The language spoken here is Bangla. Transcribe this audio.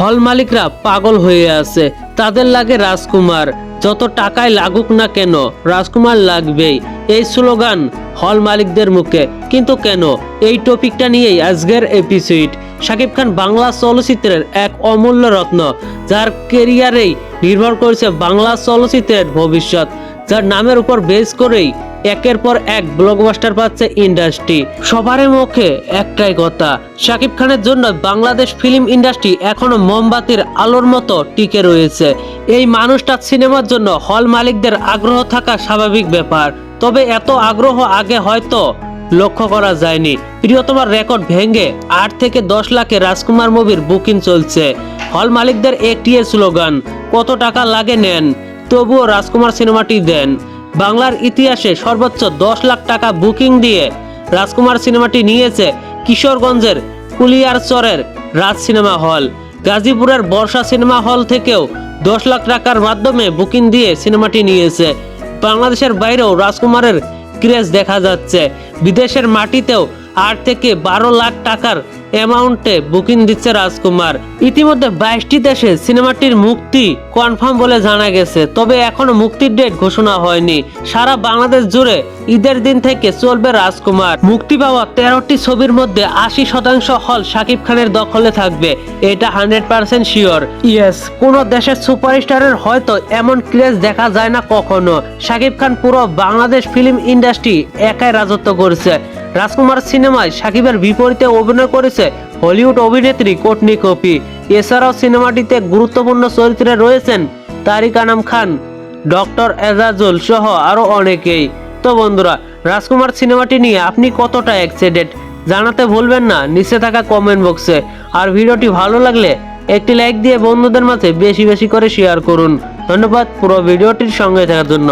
হল মালিকরা পাগল হয়ে আছে। তাদের লাগে রাজকুমার। যত টাকায় লাগুক না কেন, রাজকুমার লাগবেই। এই স্লোগান হল মালিকদের মুখে। কিন্তু কেন? এই টপিকটা নিয়েই আজকের এপিসোড শাকিব খান বাংলা চলচ্চিত্রের এক অমূল্য রত্ন, যার কেরিয়ারেই নির্ভর করছে বাংলা চলচ্চিত্রের ভবিষ্যৎ, যার নামের উপর বেস করেই একের পর এক ব্লকবাস্টার পাচ্ছে ইন্ডাস্ট্রি সবার মুখে একটাই কথা, শাকিব খানের জন্য বাংলাদেশ ফিল্ম ইন্ডাস্ট্রি এখনও মোমবাতির আলোর মতো টিকে রয়েছে। এই মানুষটা সিনেমার জন্য হল মালিকদের আগ্রহ থাকা স্বাভাবিক ব্যাপার। তবে এত আগ্রহ আগে হয়তো লক্ষ্য করা যায়নি। প্রিয়তমার রেকর্ড ভেঙে আট থেকে দশ লাখে রাজকুমার মুভির বুকিং চলছে। হল মালিকদের একটি স্লোগান কত টাকা লাগে নেন? তবুও রাজকুমার সিনেমাটি দেন। বাংলার ইতিহাসে সর্বোচ্চ দশ লাখ টাকা বুকিং দিয়ে রাজকুমার সিনেমাটি নিয়েছে কিশোরগঞ্জের কুলিয়ারচরের রাজ সিনেমা হল। গাজীপুরের বর্ষা সিনেমা হল থেকেও দশ লাখ টাকার মাধ্যমে বুকিং দিয়ে সিনেমাটি নিয়েছে। বাংলাদেশের বাইরেও রাজকুমারের ক্রেজ দেখা যাচ্ছে। বিদেশের মাটিতেও আট থেকে বারো লাখ টাকার অ্যামাউন্টে বুকিং দিচ্ছে রাজকুমার। ইতিমধ্যে বাইশটি দেশে সিনেমাটির মুক্তি কনফার্ম বলে জানা গেছে, তবে এখনও মুক্তির ডেট ঘোষণা হয়নি। সারা বাংলাদেশ জুড়ে ঈদের দিন থেকে চলবে রাজকুমার। মুক্তি পাওয়া তেরোটি ছবির মধ্যে আশি শতাংশ হল শাকিব খানের দখলে থাকবে, এটা হান্ড্রেড পার্সেন্ট শিওর। ইয়েস, কোন দেশের সুপারস্টারের হয়তো এমন ক্রেজ দেখা যায় না কখনো। শাকিব খান পুরো বাংলাদেশ ফিল্ম ইন্ডাস্ট্রি একাই রাজত্ব করছে। রাজকুমার সিনেমায় সাকিবের বিপরীতে অভিনয় করেছে হলিউড অভিনেত্রী কোটনি কপি। এছাড়াও সিনেমাটিতে গুরুত্বপূর্ণ চরিত্রে রয়েছেন তারিক আনাম খান, ডক্টর এজাজুল সহ আরও অনেকেই। তো বন্ধুরা, রাজকুমার সিনেমাটি নিয়ে আপনি কতটা এক্সাইটেড জানাতে ভুলবেন না, নিচে থাকা কমেন্ট বক্সে আর ভিডিওটি ভালো লাগলে একটি লাইক দিয়ে বন্ধুদের মাঝে বেশি বেশি করে শেয়ার করুন। ধন্যবাদ পুরো ভিডিওটির সঙ্গে থাকার জন্য।